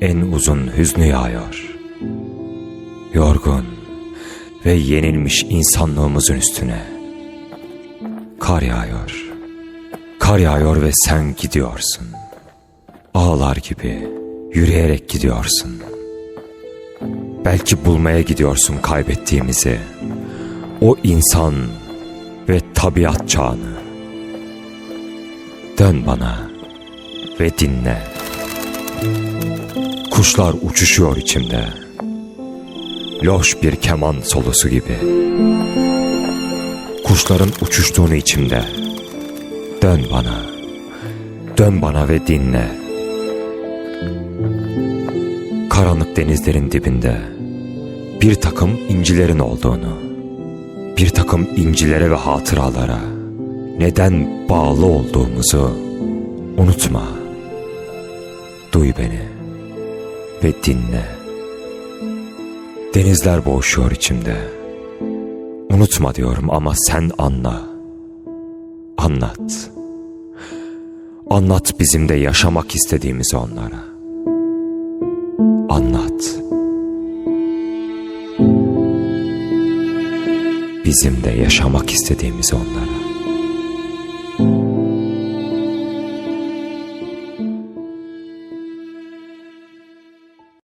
en uzun hüznü yağıyor. Yorgun ve yenilmiş insanlığımızın üstüne. Kar yağıyor. Kar yağıyor ve sen gidiyorsun. Ağlar gibi yürüyerek gidiyorsun. Belki bulmaya gidiyorsun kaybettiğimizi. O insan ve tabiat çağını. Dön bana ve dinle. Kuşlar uçuşuyor içimde. Loş bir keman solosu gibi. Kuşların uçuştuğunu içimde. Dön bana. Dön bana ve dinle. Karanlık denizlerin dibinde bir takım incilerin olduğunu, bir takım incilere ve hatıralara neden bağlı olduğumuzu unutma. Duy beni ve dinle. Denizler boğuşuyor içimde. Unutma diyorum ama sen anla. Anlat. Anlat bizim de yaşamak istediğimizi onlara. Anlat. Bizim de yaşamak istediğimizi onlara.